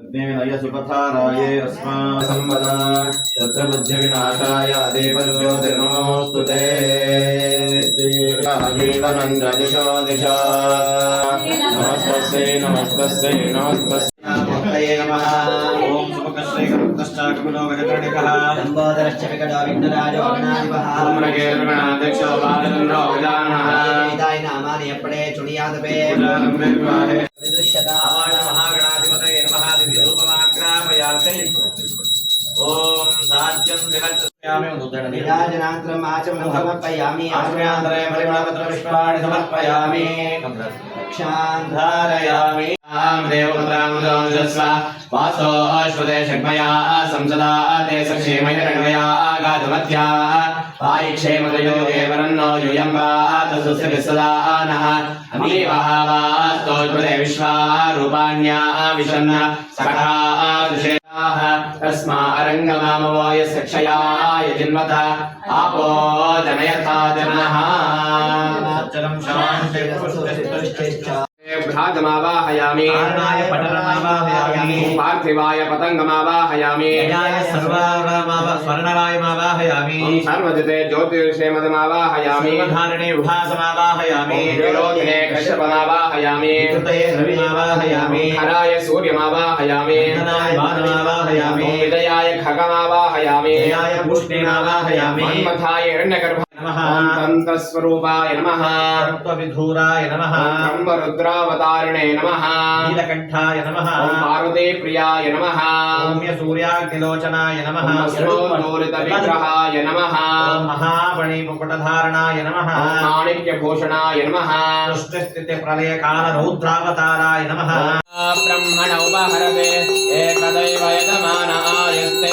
अग्नेनय सुपथाराये अस्मान् सम्पदा तत्र बुद्धिविनाशाय देवज्योतिर्नमोऽस्तु ते देवागीतमन्द्रदिशो दिशा नमस्तस्यै नमस्तस्यै नमस्तस्यै भक्तये नमः ॐ सुपकश्रै करुक्तश्चाककुलो गजकर्णिकः लम्बोदरश्च विकटो विघ्नराजो गणाधिपः धूम्रकेतुगणाध्यक्षो बालचन्द्रो गजाननः वेदाय नामानि यप्पडे चुणियादपे समर्पयामि वासो अश्वते शग्मया संसदा ते सक्षेमयरण्मया गातमध्या वायुक्षेमदयो देवरन्नो यूयम्बा तस्य सदा नः अमीवः वास्तोष्पदे विश्वा रूपाण्या विशन्न सखा दुषेताः तस्मा अरङ्गमामवो यस्य क्षयाय जिन्वत आपो जनयथा जनः प्रभागमावाहयामि पटलमावाहयामि पार्थिवाय पतङ्गमावाहयामि। स्वर्णरायमावाहयामि सर्वजिते ज्योतिषे धारणे उभासमावाहयामि विरोधिने कश्यपमावाहयामि। रविमावाहयामि। हराय सूर्यमावाहयामि। विजयाय खगमावाहयामि। पुष्णिमावाहयामि मन्मथाय हिरण्यगर्भ नमः ॐ तन्त्रस्वरूपाय नमः तत्त्वविधूराय नमः ॐ ब्रह्मरुद्रावतारिणे नमः नीलकण्ठाय नमः ॐ पार्वतीप्रियाय नमः सौम्यसूर्याग्निलोचनाय नमः ॐ अस्मोदूरितविग्रहाय नमः ॐ महामणिमुकुटधारणाय नमः ॐ माणिक्यभूषणाय नमः सृष्टिस्थितिप्रलयकालरौद्रावताराय नमः ब्रह्मण उपहरते एकदैव यजमान आयस्ते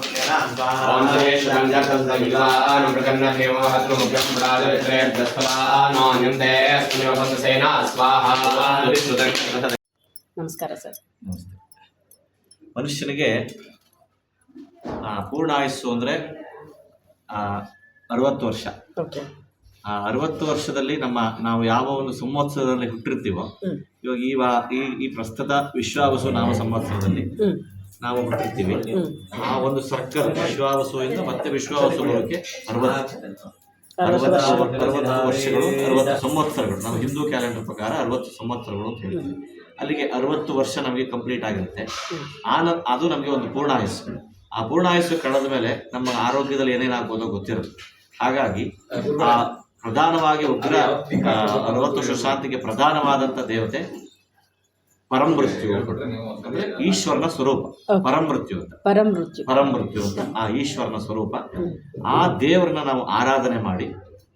गैर्यामहे स्कन्दं पक्षिवद्भं गुरुवारकम्यबन्धनां मृत्योर्क्षमामृता स्वाहा प्रेमन्थाय श्वेतवदेवयानादचक्षुष्मदेशन्वदेवरुणार्पयामे स्वाहा मृत्योनुप्रेमन्थाय श्वेतवदेवयानादचक्षुष्मदेशन्वदेवरुणार्पयामे मृत्योनुप्रेमन्थाय ಸ್ವಾಹ ನಮಸ್ಕಾರ ಸರ್ ಮನುಷ್ಯನಿಗೆ ಆ, ಪೂರ್ಣ ಆಯುಸ್ಸು ಅಂದರೆ ಅರವತ್ತು ವರ್ಷ ಓಕೆ ಆ ಅರವತ್ತು ವರ್ಷದಲ್ಲಿ ನಮ್ಮ ನಾವು ಯಾವ ಒಂದು ಸಂವತ್ಸರದಲ್ಲಿ ಹುಟ್ಟಿರ್ತೀವೋ ಹ್ಮ್. ಇವಾಗ ಈ ವಾ ಈ ಈ ಪ್ರಸ್ತುತ ವಿಶ್ವಾವಸು ನಾಮ ಸಂವತ್ಸರದಲ್ಲಿ ಹ್ಮ್ ನಾವು ಹುಟ್ಟಿರ್ತೀವಿ ಆ ಒಂದು ಸರ್ಕಲ್ ವಿಶ್ವಾವಸುವಿಂದ ಮತ್ತೆ ವಿಶ್ವಾವಸು ಬರೋಕ್ಕೆ ಅರವತ್ತು ಅರವತ್ತು ಅರವತ್ತು ವರ್ಷ ಅರವತ್ತು ವರ್ಷಗಳು ಅರವತ್ತು ಸಂವತ್ಸರಗಳು. ನಾವು ಹಿಂದೂ ಕ್ಯಾಲೆಂಡರ್ ಪ್ರಕಾರ ಅರವತ್ತು ಸಂವತ್ಸರಗಳು ಅಂತ ಹೇಳ್ತೀವಿ. ಅಲ್ಲಿಗೆ ಅರವತ್ತು ವರ್ಷ ನಮಗೆ ಕಂಪ್ಲೀಟ್ ಆಗಿರುತ್ತೆ ಆನ ಅದು ನಮಗೆ ಒಂದು ಪೂರ್ಣಾಯಸ್ಸು. ಆ ಪೂರ್ಣಾಯಸ್ಸು ಕಳೆದ ಮೇಲೆ ನಮ್ಮ ಆರೋಗ್ಯದಲ್ಲಿ ಏನೇನಾಗ್ಬೋದೋ ಗೊತ್ತಿರುತ್ತೆ. ಹಾಗಾಗಿ ಆ ಪ್ರಧಾನವಾಗಿ ಉಗ್ರ ಅರವತ್ತು ವರ್ಷ ಶಾಂತಿಗೆ ಪ್ರಧಾನವಾದಂಥ ದೇವತೆ ಪರಮೃತ್ಯು ಅಂದ್ರೆ ಈಶ್ವರನ ಸ್ವರೂಪ. ಪರಮೃತ್ಯು ಅಂತ. ಪರಮೃತ್ಯು. ಪರಮೃತ್ಯು ಅಂತ. ಆ ಈಶ್ವರನ ಸ್ವರೂಪ. ಆ ದೇವರನ್ನ ನಾವು ಆರಾಧನೆ ಮಾಡಿ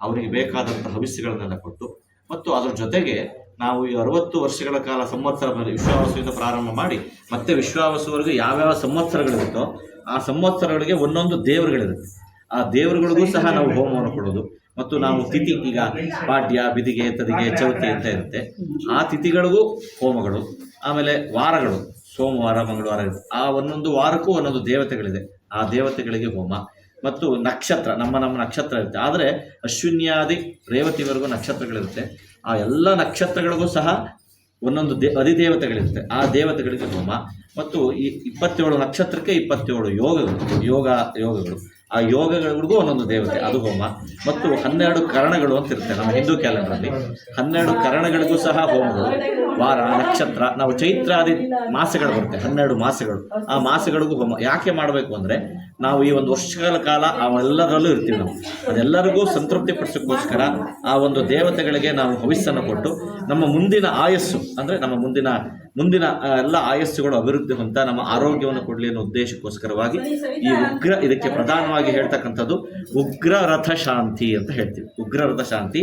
ಅವರಿಗೆ ಬೇಕಾದಂತಹ ಹವಿಸ್ಸುಗಳನ್ನೆಲ್ಲ ಕೊಟ್ಟು ಮತ್ತು ಅದರ ಜೊತೆಗೆ ನಾವು ಈ ಅರವತ್ತು ವರ್ಷಗಳ ಕಾಲ ಸಂವತ್ಸರ ಮೇಲೆ ವಿಶ್ವಾವಸುವಿಂದ ಪ್ರಾರಂಭ ಮಾಡಿ ಮತ್ತೆ ವಿಶ್ವಾವಸುವರೆಗೂ ಯಾವ್ಯಾವ ಸಂವತ್ಸರಗಳಿರುತ್ತೋ ಆ ಸಂವತ್ಸರಗಳಿಗೆ ಒಂದೊಂದು ದೇವರುಗಳಿರುತ್ತೆ. ಆ ದೇವರುಗಳಿಗೂ ಸಹ ನಾವು ಹೋಮವನ್ನು ಕೊಡೋದು. ಮತ್ತು ನಾವು ತಿಥಿ ಈಗ ಪಾಡ್ಯ ಬಿದಿಗೆ ತದಿಗೆ ಚೌತಿ ಅಂತ ಇರುತ್ತೆ. ಆ ತಿಥಿಗಳಿಗೂ ಹೋಮಗಳು. ಆಮೇಲೆ ವಾರಗಳು, ಸೋಮವಾರ, ಮಂಗಳವಾರ ಆ ಒಂದೊಂದು ವಾರಕ್ಕೂ ಒಂದೊಂದು ದೇವತೆಗಳಿದೆ. ಆ ದೇವತೆಗಳಿಗೆ ಹೋಮ. ಮತ್ತು ನಕ್ಷತ್ರ, ನಮ್ಮ ನಮ್ಮ ನಕ್ಷತ್ರ ಇರುತ್ತೆ. ಆದರೆ ಅಶ್ವಿನ್ಯಾದಿ ರೇವತಿವರೆಗೂ ನಕ್ಷತ್ರಗಳಿರುತ್ತೆ. ಆ ಎಲ್ಲ ನಕ್ಷತ್ರಗಳಿಗೂ ಸಹ ಒಂದೊಂದು ದೇ, ಅಧಿದೇವತೆಗಳಿರುತ್ತೆ. ಆ ದೇವತೆಗಳಿಗೆ ಹೋಮ. ಮತ್ತು ಈ ಇಪ್ಪತ್ತೇಳು ನಕ್ಷತ್ರಕ್ಕೆ ಇಪ್ಪತ್ತೇಳು ಯೋಗಗಳು, ಯೋಗ ಯೋಗಗಳು. ಆ ಯೋಗಗಳಿಗೂ ಒಂದೊಂದು ದೇವತೆ, ಅದು ಹೋಮ. ಮತ್ತು ಹನ್ನೆರಡು ಕರಣಗಳು ಅಂತ ಇರುತ್ತೆ ನಮ್ಮ ಹಿಂದೂ ಕ್ಯಾಲೆಂಡರಲ್ಲಿ. ಹನ್ನೆರಡು ಕರಣಗಳಿಗೂ ಸಹ ಹೋಮಗಳು. ವಾರ, ನಕ್ಷತ್ರ, ನಾವು ಚೈತ್ರಾದಿ ಮಾಸಗಳು ಬರುತ್ತೆ, ಹನ್ನೆರಡು ಮಾಸಗಳು. ಆ ಮಾಸಗಳಿಗೂ ಹೋಮ. ಯಾಕೆ ಮಾಡಬೇಕು ಅಂದರೆ ನಾವು ಈ ಒಂದು ವರ್ಷಗಳ ಕಾಲ ಅವೆಲ್ಲರಲ್ಲೂ ಇರ್ತೀವಿ ನಾವು. ಅದೆಲ್ಲರಿಗೂ ಸಂತೃಪ್ತಿ ಪಡಿಸೋಕ್ಕೋಸ್ಕರ ಆ ಒಂದು ದೇವತೆಗಳಿಗೆ ನಾವು ಹವಿಸ್ಸನ್ನು ಕೊಟ್ಟು ನಮ್ಮ ಮುಂದಿನ ಆಯಸ್ಸು, ಅಂದರೆ ನಮ್ಮ ಮುಂದಿನ ಮುಂದಿನ ಎಲ್ಲ ಆಯಸ್ಸುಗಳು ಅಭಿವೃದ್ಧಿ ಹೊಂದ ನಮ್ಮ ಆರೋಗ್ಯವನ್ನು ಕೊಡಲಿ ಅನ್ನೋ ಉದ್ದೇಶಕ್ಕೋಸ್ಕರವಾಗಿ ಈ ಉಗ್ರ, ಇದಕ್ಕೆ ಪ್ರಧಾನವಾಗಿ ಹೇಳ್ತಕ್ಕಂಥದ್ದು ಉಗ್ರ ರಥ ಶಾಂತಿ ಅಂತ ಹೇಳ್ತೀವಿ. ಉಗ್ರ ರಥ ಶಾಂತಿ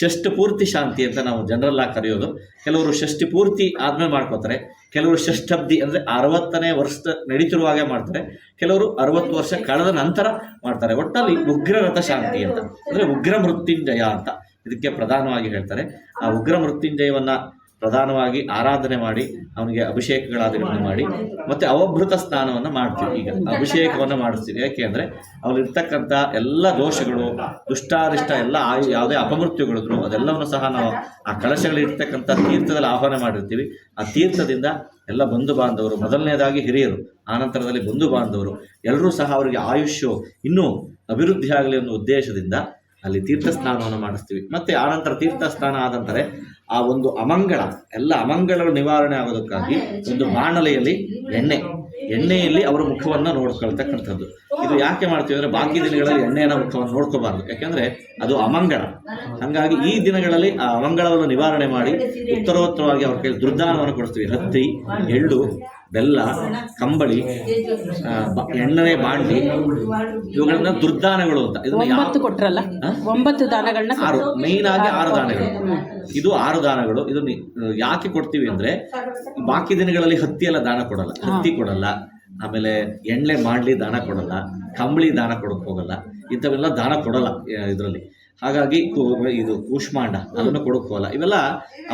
ಷಷ್ಠ ಪೂರ್ತಿ ಶಾಂತಿ ಅಂತ ನಾವು ಜನರಲ್ಲಾಗಿ ಕರೆಯೋದು. ಕೆಲವರು ಷಷ್ಠಿ ಪೂರ್ತಿ ಆದ್ಮೇಲೆ ಮಾಡ್ಕೋತಾರೆ. ಕೆಲವರು ಷಷ್ಠಬ್ದಿ ಅಂದರೆ ಅರವತ್ತನೇ ವರ್ಷ ನಡೀತಿರುವಾಗೆ ಮಾಡ್ತಾರೆ. ಕೆಲವರು ಅರವತ್ತು ವರ್ಷ ಕಳೆದ ನಂತರ ಮಾಡ್ತಾರೆ. ಒಟ್ಟಲ್ಲಿ ಉಗ್ರ ರಥಶಾಂತಿ ಅಂತ. ಅಂದರೆ ಉಗ್ರ ಮೃತ್ಯುಂಜಯ ಅಂತ ಇದಕ್ಕೆ ಪ್ರಧಾನವಾಗಿ ಹೇಳ್ತಾರೆ. ಆ ಉಗ್ರ ಮೃತ್ಯುಂಜಯವನ್ನ ಪ್ರಧಾನವಾಗಿ ಆರಾಧನೆ ಮಾಡಿ, ಅವನಿಗೆ ಅಭಿಷೇಕಗಳಾದಿಗಳನ್ನು ಮಾಡಿ, ಮತ್ತೆ ಅವಭೃತ ಸ್ನಾನವನ್ನು ಮಾಡ್ತೀವಿ. ಈಗ ಅಭಿಷೇಕವನ್ನು ಮಾಡಿಸ್ತೀವಿ. ಯಾಕೆ ಅಂದರೆ ಅವಲ್ಲಿರ್ತಕ್ಕಂಥ ಎಲ್ಲ ದೋಷಗಳು, ದುಷ್ಟಾರಿಷ್ಟ ಎಲ್ಲ ಆಯು ಯಾವುದೇ ಅಪಮೃತ್ಯುಗಳಿದ್ರು, ಅದೆಲ್ಲವನ್ನು ಸಹ ನಾವು ಆ ಕಳಶಗಳಿರ್ತಕ್ಕಂಥ ತೀರ್ಥದಲ್ಲಿ ಆಹ್ವಾನ ಮಾಡಿರ್ತೀವಿ. ಆ ತೀರ್ಥದಿಂದ ಎಲ್ಲ ಬಂಧು ಬಾಂಧವರು, ಮೊದಲನೇದಾಗಿ ಹಿರಿಯರು ಆನಂತರದಲ್ಲಿ ಬಂಧು ಬಾಂಧವರು ಎಲ್ಲರೂ ಸಹ ಅವರಿಗೆ ಆಯುಷ್ಯು, ಇನ್ನೂ ಅಭಿವೃದ್ಧಿ ಆಗಲಿ ಅನ್ನೋ ಉದ್ದೇಶದಿಂದ ಅಲ್ಲಿ ತೀರ್ಥ ಸ್ನಾನವನ್ನು ಮಾಡಿಸ್ತೀವಿ. ಮತ್ತೆ ಆನಂತರ ತೀರ್ಥ ಸ್ನಾನ ಆದ ಆ ಒಂದು ಅಮಂಗಳ, ಎಲ್ಲ ಅಮಂಗಳ ನಿವಾರಣೆ ಆಗೋದಕ್ಕಾಗಿ ಒಂದು ಬಾಣಲೆಯಲ್ಲಿ ಎಣ್ಣೆ, ಎಣ್ಣೆಯಲ್ಲಿ ಅವರ ಮುಖವನ್ನು ನೋಡ್ಕೊಳ್ತಕ್ಕಂಥದ್ದು. ಇದು ಯಾಕೆ ಮಾಡ್ತೀವಿ ಅಂದರೆ ಬಾಕಿ ದಿನಗಳಲ್ಲಿ ಎಣ್ಣೆಯನ್ನು ಮುಖವನ್ನು ನೋಡ್ಕೋಬಾರ್ದು. ಯಾಕೆಂದರೆ ಅದು ಅಮಂಗಳ. ಹಾಗಾಗಿ ಈ ದಿನಗಳಲ್ಲಿ ಆ ಅಮಂಗಳವನ್ನು ನಿವಾರಣೆ ಮಾಡಿ ಉತ್ತರೋತ್ತರವಾಗಿ ಅವ್ರ ಕೈ ದುರ್ದಾನವನ್ನು ಕೊಡಿಸ್ತೀವಿ. ಹತ್ತಿ, ಎಳ್ಳು ಬೆಲ್ಲ ಕಂಬಳಿ ಎಣ್ಣೆ ಬಾಂಡಿ ಇವುಗಳನ್ನ ದುರ್ದಾನಗಳು ಅಂತ. ಇದನ್ನ ಕೊಟ್ಟರಲ್ಲ ಒಂಬತ್ತು ಕೊಟ್ರಲ್ಲ? ಒಂಬತ್ತು ದಾನಗಳನ್ನ ಆರು. ಮೈನ್ ಆಗಿ ಆರು ದಾನಗಳು. ಇದು ಆರು ದಾನಗಳು. ಇದನ್ನ ಯಾಕೆ ಕೊಡ್ತೀವಿ ಅಂದ್ರೆ ಬಾಕಿ ದಿನಗಳಲ್ಲಿ ಹತ್ತಿ ಎಲ್ಲ ದಾನ ಕೊಡಲ್ಲ. ಹತ್ತಿ ಕೊಡಲ್ಲ. ಆಮೇಲೆ ಎಣ್ಣೆ ಮಾಡ್ಲಿ ದಾನ ಕೊಡಲ್ಲ. ಕಂಬಳಿ ದಾನ ಕೊಡಕ್ಕೆ ಹೋಗಲ್ಲ. ಇಂಥವೆಲ್ಲ ದಾನ ಕೊಡಲ್ಲ ಇದರಲ್ಲಿ. ಹಾಗಾಗಿ ಇದು ಕೂಷ್ಮಾಂಡ ಅದನ್ನು ಕೊಡುಕೋಲ ಇವೆಲ್ಲ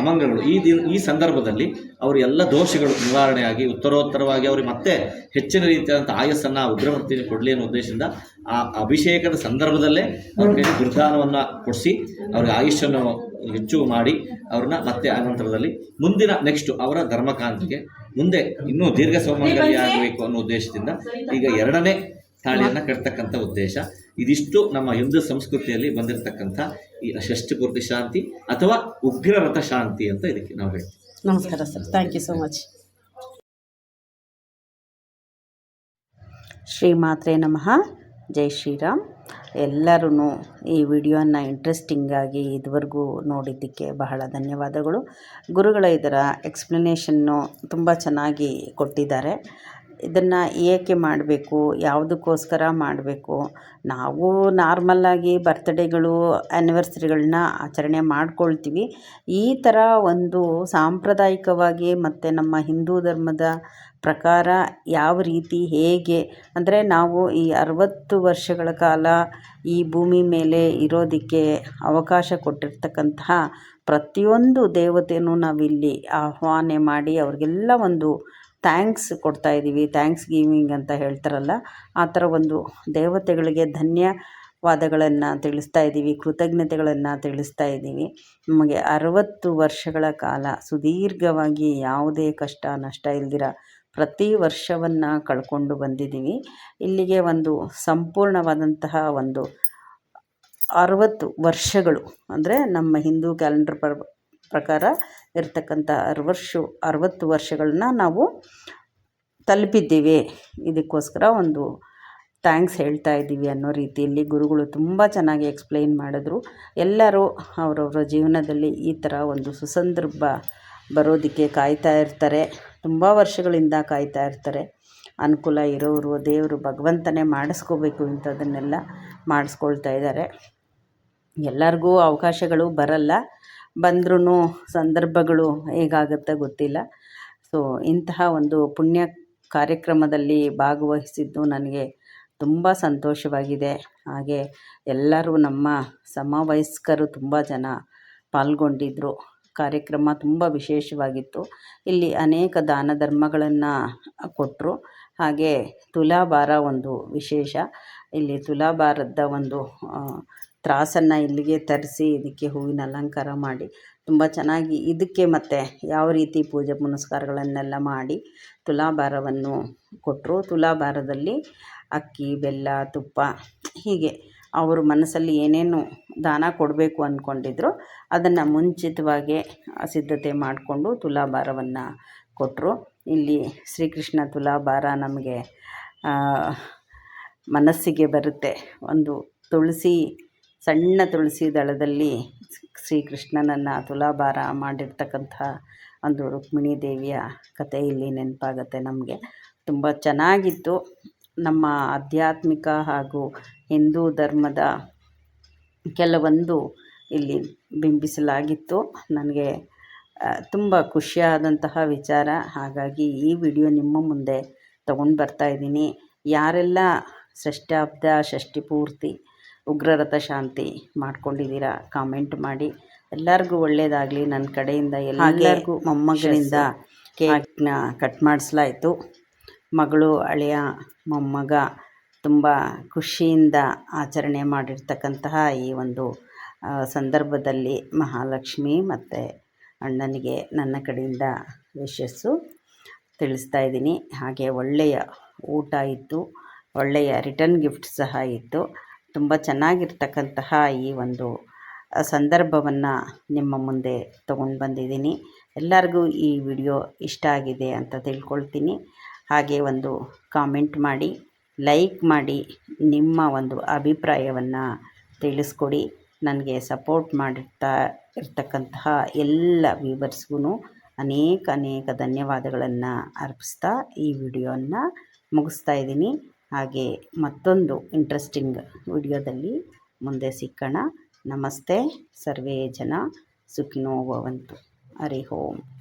ಅಮಂಗಗಳು ಈ ದಿನ ಈ ಸಂದರ್ಭದಲ್ಲಿ ಅವರು ಎಲ್ಲ ದೋಷಗಳು ನಿವಾರಣೆಯಾಗಿ, ಉತ್ತರೋತ್ತರವಾಗಿ ಅವ್ರಿಗೆ ಮತ್ತೆ ಹೆಚ್ಚಿನ ರೀತಿಯಾದಂಥ ಆಯಸ್ಸನ್ನ ಉಗ್ರವರ್ತಿಯನ್ನು ಕೊಡಲಿ ಅನ್ನೋ ಉದ್ದೇಶದಿಂದ ಆ ಅಭಿಷೇಕದ ಸಂದರ್ಭದಲ್ಲೇ ಅವ್ರಿಗೆ ಕೈಗೆ ದುರ್ದಾನವನ್ನು ಕೊಡಿಸಿ, ಅವ್ರಿಗೆ ಆಯುಷ್ಯನ್ನು ಹೆಚ್ಚು ಮಾಡಿ, ಅವ್ರನ್ನ ಮತ್ತೆ ಆನಂತರದಲ್ಲಿ ಮುಂದಿನ ನೆಕ್ಸ್ಟ್ ಅವರ ಧರ್ಮಕಾಂತಿಗೆ ಮುಂದೆ ಇನ್ನೂ ದೀರ್ಘ ಸೌಮಂಗಲ್ಯ ಆಗಬೇಕು ಅನ್ನೋ ಉದ್ದೇಶದಿಂದ ಈಗ ಎರಡನೇ ತಾಳಿಯನ್ನು ಕಟ್ಟತಕ್ಕಂಥ ಉದ್ದೇಶ. ಇದಿಷ್ಟು ನಮ್ಮ ಹಿಂದೂ ಸಂಸ್ಕೃತಿಯಲ್ಲಿ ಬಂದಿರತಕ್ಕಂಥ ಈ ಷಷ್ಠಿ ಪೂರ್ತಿ ಶಾಂತಿ ಅಥವಾ ಉಗ್ರ ರಥ ಶಾಂತಿ ಅಂತ ಇದಕ್ಕೆ ನಾವು ಹೇಳ್ತೀವಿ. ನಮಸ್ಕಾರ sir. Thank you so much Shri ಮಾತ್ರೆ ನಮಃ. ಜೈ ಶ್ರೀರಾಮ್. ಎಲ್ಲರೂ ಈ ವಿಡಿಯೋನ ಇಂಟ್ರೆಸ್ಟಿಂಗಾಗಿ ಇದುವರೆಗೂ ನೋಡಿದ್ದಕ್ಕೆ ಬಹಳ ಧನ್ಯವಾದಗಳು. ಗುರುಗಳ, ಇದರ ಎಕ್ಸ್ಪ್ಲನೇಷನ್ನು ತುಂಬ ಚೆನ್ನಾಗಿ ಕೊಟ್ಟಿದ್ದಾರೆ. ಇದನ್ನು ಏಕೆ ಮಾಡಬೇಕು, ಯಾವುದಕ್ಕೋಸ್ಕರ ಮಾಡಬೇಕು? ನಾವು ನಾರ್ಮಲ್ಲಾಗಿ ಬರ್ತ್ಡೇಗಳು ಆ್ಯನಿವರ್ಸರಿಗಳನ್ನ ಆಚರಣೆ ಮಾಡ್ಕೊಳ್ತೀವಿ. ಈ ಥರ ಒಂದು ಸಾಂಪ್ರದಾಯಿಕವಾಗಿ ಮತ್ತು ನಮ್ಮ ಹಿಂದೂ ಧರ್ಮದ ಪ್ರಕಾರ ಯಾವ ರೀತಿ ಹೇಗೆ, ಅಂದರೆ ನಾವು ಈ ಅರವತ್ತು ವರ್ಷಗಳ ಕಾಲ ಈ ಭೂಮಿ ಮೇಲೆ ಇರೋದಕ್ಕೆ ಅವಕಾಶ ಕೊಟ್ಟಿರ್ತಕ್ಕಂತಹ ಪ್ರತಿಯೊಂದು ದೇವತೆಯೂ ನಾವಿಲ್ಲಿ ಆಹ್ವಾನ ಮಾಡಿ ಅವ್ರಿಗೆಲ್ಲ ಒಂದು ಥ್ಯಾಂಕ್ಸ್ ಕೊಡ್ತಾ ಇದ್ದೀವಿ. ಥ್ಯಾಂಕ್ಸ್ ಗಿವಿಂಗ್ ಅಂತ ಹೇಳ್ತಾರಲ್ಲ, ಆ ಥರ ಒಂದು ದೇವತೆಗಳಿಗೆ ಧನ್ಯವಾದಗಳನ್ನು ತಿಳಿಸ್ತಾ ಇದ್ದೀವಿ, ಕೃತಜ್ಞತೆಗಳನ್ನು ತಿಳಿಸ್ತಾ ಇದ್ದೀವಿ. ನಮಗೆ ಅರವತ್ತು ವರ್ಷಗಳ ಕಾಲ ಸುದೀರ್ಘವಾಗಿ ಯಾವುದೇ ಕಷ್ಟ ನಷ್ಟ ಇಲ್ದಿರ ಪ್ರತಿ ವರ್ಷವನ್ನು ಕಳ್ಕೊಂಡು ಬಂದಿದ್ದೀವಿ. ಇಲ್ಲಿಗೆ ಒಂದು ಸಂಪೂರ್ಣವಾದಂತಹ ಒಂದು ಅರವತ್ತು ವರ್ಷಗಳು, ಅಂದರೆ ನಮ್ಮ ಹಿಂದೂ ಕ್ಯಾಲೆಂಡರ್ ಪ್ರ, ಪ್ರಕಾರ ಇರ್ತಕ್ಕಂಥ ವರ್ಷ ಅರವತ್ತು ವರ್ಷಗಳನ್ನ ನಾವು ತಲುಪಿದ್ದೀವಿ. ಇದಕ್ಕೋಸ್ಕರ ಒಂದು ಥ್ಯಾಂಕ್ಸ್ ಹೇಳ್ತಾ ಇದ್ದೀವಿ ಅನ್ನೋ ರೀತಿಯಲ್ಲಿ ಗುರುಗಳು ತುಂಬ ಚೆನ್ನಾಗಿ ಎಕ್ಸ್ಪ್ಲೈನ್ ಮಾಡಿದ್ರು. ಎಲ್ಲರೂ ಅವರವರ ಜೀವನದಲ್ಲಿ ಈ ಥರ ಒಂದು ಸುಸಂದರ್ಭ ಬರೋದಕ್ಕೆ ಕಾಯ್ತಾ ಇರ್ತಾರೆ. ತುಂಬ ವರ್ಷಗಳಿಂದ ಕಾಯ್ತಾ ಇರ್ತಾರೆ. ಅನುಕೂಲ ಇರೋರು, ದೇವರು ಭಗವಂತನೇ ಮಾಡಿಸ್ಕೋಬೇಕು ಇಂಥದನ್ನೆಲ್ಲ ಮಾಡಿಸ್ಕೊಳ್ತಾ ಇದ್ದಾರೆ. ಎಲ್ಲರಿಗೂ ಅವಕಾಶಗಳು ಬರಲ್ಲ. ಬಂದ್ರೂ ಸಂದರ್ಭಗಳು ಹೇಗಾಗುತ್ತೆ ಗೊತ್ತಿಲ್ಲ. ಸೊ ಇಂತಹ ಒಂದು ಪುಣ್ಯ ಕಾರ್ಯಕ್ರಮದಲ್ಲಿ ಭಾಗವಹಿಸಿದ್ದು ನನಗೆ ತುಂಬ ಸಂತೋಷವಾಗಿದೆ. ಹಾಗೆ ಎಲ್ಲರೂ ನಮ್ಮ ಸಮವಯಸ್ಕರು ತುಂಬ ಜನ ಪಾಲ್ಗೊಂಡಿದ್ದರು ಕಾರ್ಯಕ್ರಮ ತುಂಬ ವಿಶೇಷವಾಗಿತ್ತು. ಇಲ್ಲಿ ಅನೇಕ ದಾನ ಧರ್ಮಗಳನ್ನು ಕೊಟ್ಟರು ಹಾಗೆ ತುಲಾಭಾರ ಒಂದು ವಿಶೇಷ. ಇಲ್ಲಿ ತುಲಾಭಾರದ ಒಂದು ತ್ರಾಸನ್ನು ಇಲ್ಲಿಗೆ ತರಿಸಿ ಇದಕ್ಕೆ ಹೂವಿನ ಅಲಂಕಾರ ಮಾಡಿ. ತುಂಬ ಚೆನ್ನಾಗಿ ಇದಕ್ಕೆ ಮತ್ತೆ ಯಾವ ರೀತಿ ಪೂಜೆ ಪುನಸ್ಕಾರಗಳನ್ನೆಲ್ಲ ಮಾಡಿ ತುಲಾಭಾರವನ್ನು ಕೊಟ್ಟರು ತುಲಾಭಾರದಲ್ಲಿ ಅಕ್ಕಿ, ಬೆಲ್ಲ, ತುಪ್ಪ ಹೀಗೆ ಅವರು ಮನಸ್ಸಲ್ಲಿ ಏನೇನು ದಾನ ಕೊಡಬೇಕು ಅಂದ್ಕೊಂಡಿದ್ರು ಅದನ್ನು ಮುಂಚಿತವಾಗಿ ಸಿದ್ಧತೆ ಮಾಡಿಕೊಂಡು ತುಲಾಭಾರವನ್ನು ಕೊಟ್ಟರು ಇಲ್ಲಿ ಶ್ರೀಕೃಷ್ಣ ತುಲಾಭಾರ ನಮಗೆ ಮನಸ್ಸಿಗೆ ಬರುತ್ತೆ. ಒಂದು ತುಳಸಿ ಸಣ್ಣ ತುಳಸಿ ದಳದಲ್ಲಿ ಶ್ರೀಕೃಷ್ಣನನ್ನು ತುಲಾಭಾರ ಮಾಡಿರ್ತಕ್ಕಂಥ ಒಂದು ರುಕ್ಮಿಣಿ ದೇವಿಯ ಕಥೆ ಇಲ್ಲಿ ನೆನಪಾಗುತ್ತೆ ನಮಗೆ. ತುಂಬ ಚೆನ್ನಾಗಿತ್ತು. ನಮ್ಮ ಆಧ್ಯಾತ್ಮಿಕ ಹಾಗೂ ಹಿಂದೂ ಧರ್ಮದ ಕೆಲವೊಂದು ಇಲ್ಲಿ ಬಿಂಬಿಸಲಾಗಿತ್ತು. ನನಗೆ ತುಂಬ ಖುಷಿಯಾದಂತಹ ವಿಚಾರ. ಹಾಗಾಗಿ ಈ ವಿಡಿಯೋ ನಿಮ್ಮ ಮುಂದೆ ತಗೊಂಡು ಬರ್ತಾ ಇದ್ದೀನಿ. ಯಾರೆಲ್ಲ ಷಷ್ಠಾಬ್ದ ಷಷ್ಠಿ ಪೂರ್ತಿ ಉಗ್ರರಥ ಶಾಂತಿ ಮಾಡ್ಕೊಂಡಿದ್ದೀರಾ? ಕಾಮೆಂಟ್ ಮಾಡಿ. ಎಲ್ಲರಿಗೂ ಒಳ್ಳೆಯದಾಗಲಿ ನನ್ನ ಕಡೆಯಿಂದ ಎಲ್ಲರಿಗೂ ಮೊಮ್ಮಗಳಿಂದ ಕೇಕ್ನ ಕಟ್ ಮಾಡಿಸ್ಲಾಯಿತು. ಮಗಳು ಅಳಿಯ ಮೊಮ್ಮಗ ತುಂಬ ಖುಷಿಯಿಂದ ಆಚರಣೆ ಮಾಡಿರ್ತಕ್ಕಂತಹ ಈ ಒಂದು ಸಂದರ್ಭದಲ್ಲಿ ಮಹಾಲಕ್ಷ್ಮಿ ಮತ್ತು ಅಣ್ಣನಿಗೆ ನನ್ನ ಕಡೆಯಿಂದ ಯಶಸ್ಸು ತಿಳಿಸ್ತಾ ಇದ್ದೀನಿ. ಹಾಗೆ ಒಳ್ಳೆಯ ಊಟ ಇತ್ತು. ಒಳ್ಳೆಯ ರಿಟರ್ನ್ ಗಿಫ್ಟ್ ಸಹ ಇತ್ತು. ತುಂಬ ಚೆನ್ನಾಗಿರ್ತಕ್ಕಂತಹ ಈ ಒಂದು ಸಂದರ್ಭವನ್ನು ನಿಮ್ಮ ಮುಂದೆ ತಗೊಂಡು ಬಂದಿದ್ದೀನಿ. ಎಲ್ಲರಿಗೂ ಈ ವಿಡಿಯೋ ಇಷ್ಟ ಆಗಿದೆ ಅಂತ ತಿಳ್ಕೊಳ್ತೀನಿ. ಹಾಗೆ ಒಂದು ಕಾಮೆಂಟ್ ಮಾಡಿ, ಲೈಕ್ ಮಾಡಿ, ನಿಮ್ಮ ಒಂದು ಅಭಿಪ್ರಾಯವನ್ನು ತಿಳಿಸ್ಕೊಡಿ. ನನಗೆ ಸಪೋರ್ಟ್ ಮಾಡಿರ್ತಾ ಇರ್ತಕ್ಕಂತಹ ಎಲ್ಲ ವ್ಯೂವರ್ಸ್ಗೂ ಅನೇಕ ಅನೇಕ ಧನ್ಯವಾದಗಳನ್ನು ಅರ್ಪಿಸ್ತಾ ಈ ವಿಡಿಯೋನ ಮುಗಿಸ್ತಾ ಇದ್ದೀನಿ. ಹಾಗೆ ಮತ್ತೊಂದು ಇಂಟ್ರೆಸ್ಟಿಂಗ್ ವಿಡಿಯೋದಲ್ಲಿ ಮುಂದೆ ಸಿಕ್ಕಣ. ನಮಸ್ತೆ. ಸರ್ವೇ ಜನ ಸುಖಿನೋ ಭವಂತು. ಹರಿ ಓಂ.